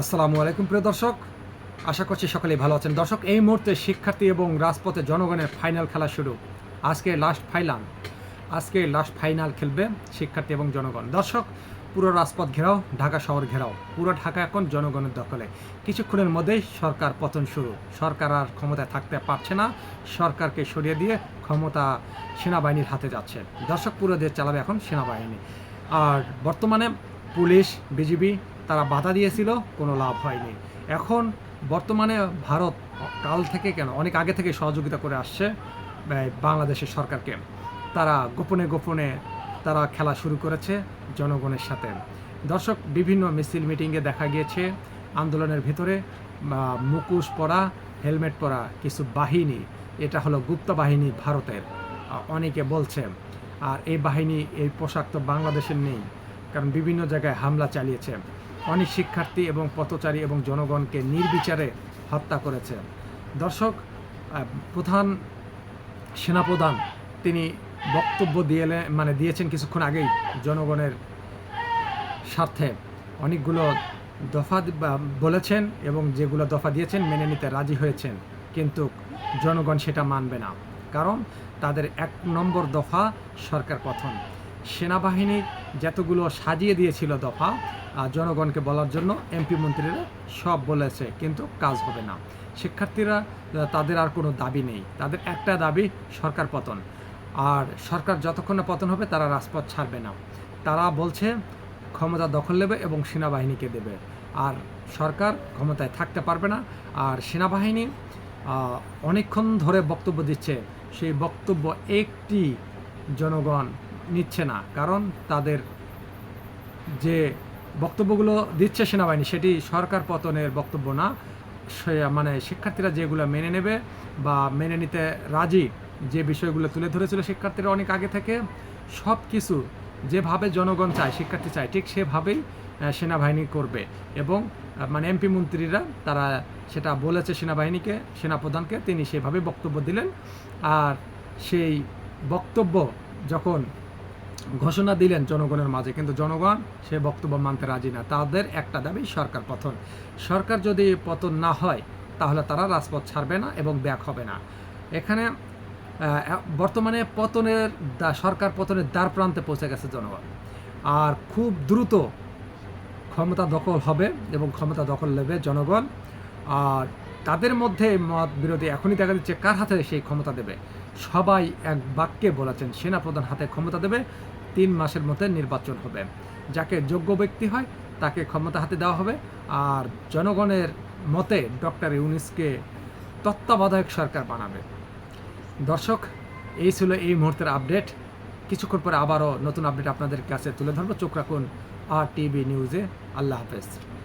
আসসালামু আলাইকুম প্রিয় দর্শক। আশা করছি সকলেই ভালো আছেন। দর্শক, এই মুহূর্তে শিক্ষার্থী এবং রাজপথে জনগণের ফাইনাল খেলা শুরু। আজকে লাস্ট ফাইনাল আজকে লাস্ট ফাইনাল খেলবে শিক্ষার্থী এবং জনগণ। দর্শক, পুরো রাজপথ ঘেরাও, ঢাকা শহর ঘেরাও। পুরো ঢাকা এখন জনগণের দখলে। কিছুক্ষণের মধ্যেই সরকার পতন শুরু। সরকার আর ক্ষমতায় থাকতে পারছে না। সরকারকে সরিয়ে দিয়ে ক্ষমতা সেনাবাহিনীর হাতে যাচ্ছে। দর্শক, পুরো দেশ চালাবে এখন সেনাবাহিনী। আর বর্তমানে পুলিশ, বিজিবি তারা বাধা দিয়েছিল কোনো লাভ হয়নি। এখন বর্তমানে ভারত কাল থেকে কেন অনেক আগে থেকে সহযোগিতা করে আসছে বাংলাদেশের সরকারকে। তারা গোপনে গোপনে তারা খেলা শুরু করেছে জনগণের সাথে। দর্শক বিভিন্ন মিছিল মিটিংয়ে দেখা গিয়েছে আন্দোলনের ভিতরে বা, মুখোশ পরা হেলমেট পরা কিছু বাহিনী। এটা হলো গুপ্ত বাহিনী ভারতের অনেকে বলছে। আর এই বাহিনী এই পোশাক তো বাংলাদেশের নেই কারণ বিভিন্ন জায়গায় হামলা চালিয়েছে। অনেক শিক্ষার্থী এবং পথচারী এবং জনগণকে নির্বিচারে হত্যা করেছে। দর্শক প্রধান সেনাপ্রধান, তিনি বক্তব্য দিয়ে মানে দিয়েছেন কিছুক্ষণ আগেই জনগণের স্বার্থে। অনেকগুলো দফা বলেছেন এবং যেগুলো দফা দিয়েছেন মেনে নিতে রাজি হয়েছেন, কিন্তু জনগণ সেটা মানবে না। কারণ তাদের এক নম্বর দফা সরকার পথন সেনাবাহিনী যতগুলো সাজিয়ে দিয়েছিল দফা জনগণকে বলার জন্য এমপি মন্ত্রীরা সব বলেছে, কিন্তু কাজ হবে না। শিক্ষার্থীরা তাদের আর কোনো দাবি নেই। তাদের একটা দাবি, সরকার পতন। আর সরকার যতক্ষণ না পতন হবে, তারা রাজপথ ছাড়বে না। তারা বলছে, ক্ষমতা দখল নেবে এবং সেনাবাহিনীকে দেবে। আর সরকার ক্ষমতায় থাকতে পারবে না। আর সেনাবাহিনী অনেকক্ষণ ধরে বক্তব্য দিচ্ছে। সেই বক্তব্য একটি জনগণ নিচ্ছে না। কারণ তাদের যে বক্তব্যগুলো দিচ্ছে সেনাবাহিনী, সেটি সরকার পতনের বক্তব্য না। সে মানে শিক্ষার্থীরা যেগুলো মেনে নেবে বা মেনে নিতে রাজি যে বিষয়গুলো তুলে ধরেছিল শিক্ষার্থীরা অনেক আগে থেকে, সব কিছু যেভাবে জনগণ চায়, শিক্ষার্থী চায়, ঠিক সেভাবেই সেনাবাহিনী করবে। এবং মানে এমপি মন্ত্রীরা, তারা সেটা বলেছে সেনাবাহিনীকে, সেনাপ্রধানকে, তিনি সেভাবে বক্তব্য দিলেন। আর সেই বক্তব্য যখন ঘোষণা দিলেন জনগণের মাঝে, কিন্তু জনগণ সে বক্তব্য মানতে রাজি না। তাদের একটা দাবি, সরকার পতন। সরকার যদি পতন না হয়, তাহলে তারা রাজপথ ছাড়বে না এবং ব্যাক হবে না। এখানে বর্তমানে পতনের সরকার পতনের দ্বার প্রান্তে পৌঁছে গেছে জনগণ। আর খুব দ্রুত ক্ষমতা দখল হবে এবং ক্ষমতা দখল নেবে জনগণ। আর তাদের মধ্যে মত বিরোধী এখনই দেখা যাচ্ছে কার হাতে সেই ক্ষমতা দেবে? সবাই এক বাক্যে বলেছেন, সেনাপ্রধান হাতে ক্ষমতা দেবে, তিন মাসের মধ্যে নির্বাচন হবে। যাকে যোগ্য ব্যক্তি হয়, তাকে ক্ষমতা হাতে দেওয়া হবে। আর জনগণের মতে ডক্টর ইউনিসকে তত্ত্বাবধায়ক সরকার বানাবে। দর্শক, এই ছিল এই মুহূর্তের আপডেট। কিছুক্ষণ পরে আবারও নতুন আপডেট আপনাদের কাছে তুলে ধরবো। চোখ রাখুন আর টিভি নিউজে। আল্লাহ হাফেজ।